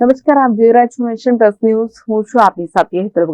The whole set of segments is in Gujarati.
નમસ્કાર, આપ જોઈ રહ્યા પ્લસ ન્યૂઝ. હું છું આપની સાથે હેતર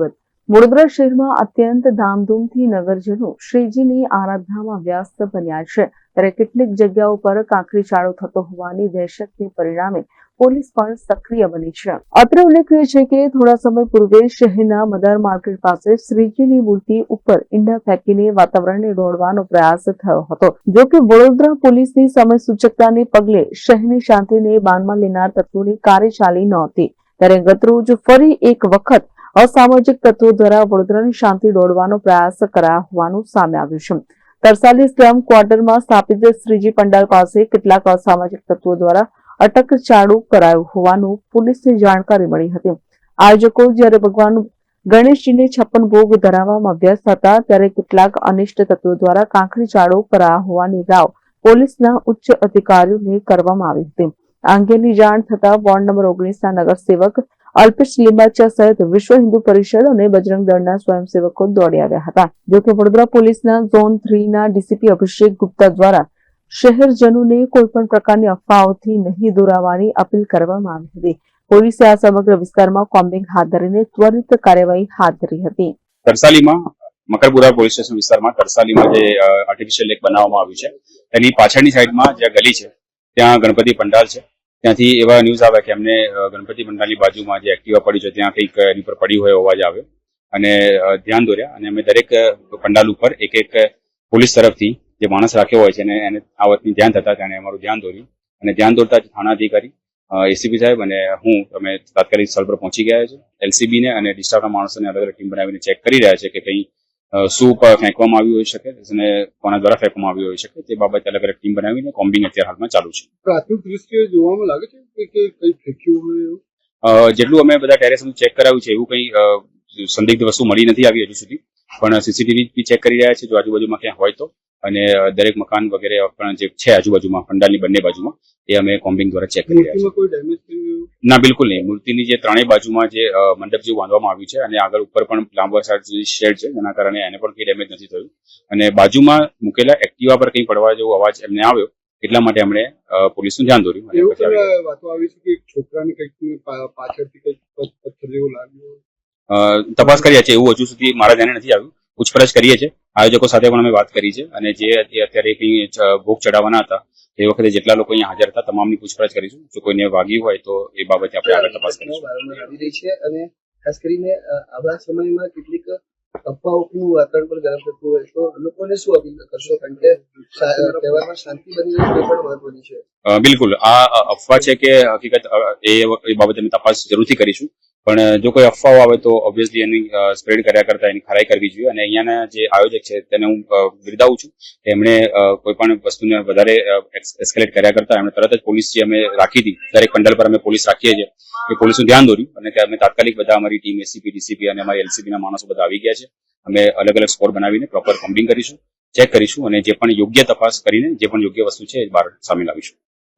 વડોદરા શહેરમાં અત્યંત ધામધૂમથી નગરજનો શ્રીજીની આરાધનામાં વ્યસ્ત બન્યા છે. ત્યારે કેટલીક જગ્યાઓ પર કાંકરી ચાળો થતો હોવાની દહેશતને પરિણામે પોલીસ પણ સક્રિય બની છે. અત્રે ઉલ્લેખનીય છે કે થોડા સમય પૂર્વે શહેરના મદાર માર્કેટ પાસે શ્રીજીની મૂર્તિ ઉપર ઈંડા ફેંકીને વાતાવરણને દોડવાનો પ્રયાસ થયો હતો. જો કે વડોદરા પોલીસની સમય સૂચકતાને પગલે શહેરની શાંતિને બાનમાં લેનાર તત્વોની કાર્યચાલી નહોતી. ત્યારે ગતરોજ ફરી એક વખત અસામાજિક તત્વો દ્વારા વડોદરાની શાંતિ દોડવાનો પ્રયાસ કરાયો હોવાનું સામે આવ્યું છે. તરસાલી સ્લમ ક્વાર્ટરમાં સ્થાપિત શ્રીજી પંડાલ પાસે કેટલાક અસામાજિક તત્વો દ્વારા અટકચાળો કરાયું હોવાનું પોલીસને જાણકારી મળી હતી. આયોજકો જ્યારે ભગવાન ગણેશજીને છપ્પન ભોગ ધરાવવામાં વ્યસ્ત હતા, ત્યારે કેટલાક અનિષ્ટ તત્વો દ્વારા કાંકરી ચાળો કરાયા હોવાની રાવ પોલીસના ઉચ્ચ અધિકારીઓને કરવામાં આવી હતી. આ અંગેની જાણ થતા વોર્ડ નંબર ઓગણીસના નગરસેવક અલ્પેશ લીંબાચા સહિત વિશ્વ હિન્દુ પરિષદ અને બજરંગ દળના સ્વયંસેવકો દોડી આવ્યા હતા. જોકે વડોદરા પોલીસના ઝોન થ્રીના ડીસીપી અભિષેક ગુપ્તા દ્વારા શહેરજનોને કોઈ પણ પ્રકારની અફવાઓથી નહીં દોરાવાની અપીલ કરવામાં આવી હતી. પોલીસે આ સમગ્ર વિસ્તારમાં કોમ્બિંગ હાથ ધરીને ત્વરિત કાર્યવાહી હાથ ધરી હતી. તરસાલીમાં, મકરપુરા પોલીસ સ્ટેશન વિસ્તારમાં તરસાલીમાં જે આર્ટિફિશિયલ લેક બનાવવામાં આવ્યું છે, તેની પાછળની સાઈડમાં જે ગલી છે, ત્યાં ગણપતિ પંડાલ છે. ત્યાંથી એવા ન્યૂઝ આવ્યા કે એમને ગણપતિ પંડાલની બાજુમાં જે એક્ટિવા પડી છે, ત્યાં કંઈક એની પર પડ્યું હોય અવાજ આવ્યો. અને ધ્યાન દોર્યા. અને અમે દરેક પંડાલ ઉપર એક એક પોલીસ તરફથી જે માણસ રાખ્યો હોય છે અને એને આ વાતની ધ્યાન થતા તેને અમારું ધ્યાન દોર્યું અને ધ્યાન દોરતા થાણા અધિકારી એસીપી સાહેબ અને હું અમે તાત્કાલિક સ્થળ પર પહોંચી ગયા છે એલસીબી ને અને ડિસ્ટાફના માણસોને અલગ અલગ ટીમ બનાવીને ચેક કરી રહ્યા છે કે કંઈ શું ફેંકવામાં આવ્યું હોઈ શકે અને કોના દ્વારા ફેંકવામાં આવ્યું હોઈ શકે તે બાબતે અલગ અલગ ટીમ બનાવીને કોમ્બિંગ અત્યારે હાલમાં ચાલુ છે. પ્રાથમિક દ્રષ્ટિએ જોવામાં લાગે છે કે કંઈ ફેંક્યું હોય જેટલું અમે બધા ટેરેસ ચેક કરાવ્યું છે એવું કંઈ સંદિગ્ધ વસ્તુ મળી નથી આવી હજુ સુધી. પણ સીસીટીવી ચેક કરી રહ્યા છે જો આજુબાજુમાં ક્યાં હોય તો. અને દરેક મકાન વગેરે પણ જે છે આજુબાજુમાં પંડાલની બંને બાજુમાં એ અમે કોમ્બિંગ દ્વારા ચેક કરી રહ્યા છીએ. ના બિલકુલ નહીં. મૂર્તિની જે ત્રણેય બાજુમાં જે મંડપ જેવું બાંધવામાં આવ્યું છે અને આગળ ઉપર પણ લાંબા શેડ છે જેના કારણે એને પણ કંઈ ડેમેજ નથી થયું. અને બાજુમાં મૂકેલા એક્ટિવા પર કંઈ પડવા જેવો અવાજ એમને આવ્યો એટલા માટે એમણે પોલીસનું ધ્યાન દોર્યું અને એવું પછી વાતો આવી છે કે છોકરાને કંઈક પાછળથી કંઈક પથ્થર જેવું લાગ્યું તપાસ કરી છે એવું હજુ સુધી મારા ધ્યાને નથી આવ્યું. પૂછપરછ કરીએ છીએ. આયોજકો સાથે પણ અમે વાત કરી છે અને જે અત્યારે કંઈ ભોગ ચડાવવાના હતા એ વખતે જેટલા લોકો અહીંયા હાજર હતા તમામની પૂછપરછ કરીશું. જો કોઈને વાગ્યું હોય તો એ બાબતે આપણે આગળ તપાસ કરીશું. અને ખાસ કરીને આવા સમયમાં કેટલીક અફવાઓનું વાતાવરણ પણ ગરમ થતું હોય તો લોકોને શું અપીલ કરશો? કારણ કે તહેવારમાં શાંતિ બની રહે પણ મહત્વની છે. બિલકુલ. આ અફવા છે કે હકીકત એ બાબતે અમે તપાસ જરૂરથી કરીશું. પણ જો કોઈ અફવાઓ આવે તો ઓબ્વિયસલી એની સ્પ્રેડ કર્યા કરતા એની ખરાઈ કરવી જોઈએ. અને અહીંયાના જે આયોજક છે, તેને હું બિરદાવું છું. એમણે કોઈ પણ વસ્તુને વધારે એસ્કેલેટ કર્યા કરતા એમણે તરત જ પોલીસ જે અમે રાખી હતી, દરેક પંડલ પર અમે પોલીસ રાખીએ છીએ, એ પોલીસનું ધ્યાન દોર્યું. અને ત્યાં અમે તાત્કાલિક બધા અમારી ટીમ એસીપી ડીસીપી અને અમારી એલસીબીના માણસો બધા આવી ગયા છે. અમે અલગ અલગ સ્કોર બનાવીને પ્રોપર કોમ્બિંગ કરીશું ચેક કરીશું અને જે પણ યોગ્ય તપાસ કરીને, જે પણ યોગ્ય વસ્તુ છે, એ બહાર સામે લાવીશું.